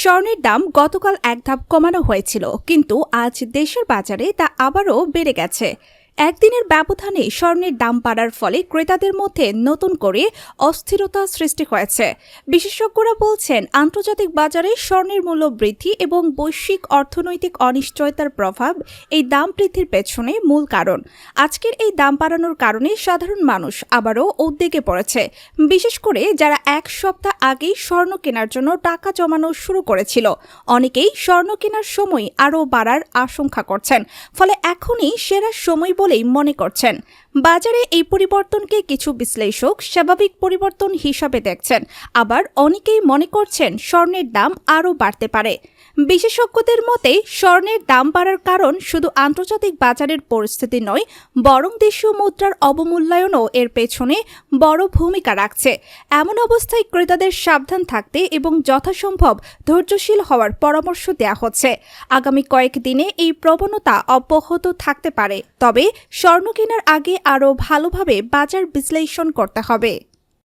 স্বর্ণের দাম গতকাল এক ধাপ কমানো হয়েছিল, কিন্তু আজ দেশের বাজারে তা আবারও বেড়ে গেছে। একদিনের ব্যবধানে স্বর্ণের দাম বাড়ার ফলে ক্রেতাদের মধ্যে নতুন করে অস্থিরতা সৃষ্টি হয়েছে। বিশেষজ্ঞরা বলছেন, আন্তর্জাতিক বাজারে স্বর্ণের মূল্য বৃদ্ধি এবং বৈশ্বিক অর্থনৈতিক অনিশ্চয়তার প্রভাব এই দাম বৃদ্ধির পেছনে মূল কারণ। আজকের এই দাম বাড়ানোর কারণে সাধারণ মানুষ আবারও উদ্বেগে পড়েছে। বিশেষ করে যারা এক সপ্তাহ আগেই স্বর্ণ কেনার জন্য টাকা জমানো শুরু করেছিল। অনেকেই স্বর্ণ কেনার সময় আরও বাড়ার আশঙ্কা করছেন। ফলে এখনই সেরা সময় বলেই মনে করছেন। বাজারে এই পরিবর্তনকে কিছু বিশ্লেষক স্বাভাবিক পরিবর্তন হিসাবে দেখছেন। আবার অনেকেই মনে করছেন স্বর্ণের দাম আরও বাড়তে পারে। বিশেষজ্ঞদের মতে, স্বর্ণের দাম বাড়ার কারণ শুধু আন্তর্জাতিক বাজারের পরিস্থিতি নয়, বরং দেশীয় মুদ্রার অবমূল্যায়নও এর পেছনে বড় ভূমিকা রাখছে। এমন অবস্থায় ক্রেতাদের সাবধান থাকতে এবং যথাসম্ভব ধৈর্যশীল হওয়ার পরামর্শ দেওয়া হচ্ছে। আগামী কয়েকদিনে এই প্রবণতা অব্যাহত থাকতে পারে। তবে স্বর্ণ কেনার আগে আরও ভালোভাবে বাজার বিশ্লেষণ করতে হবে।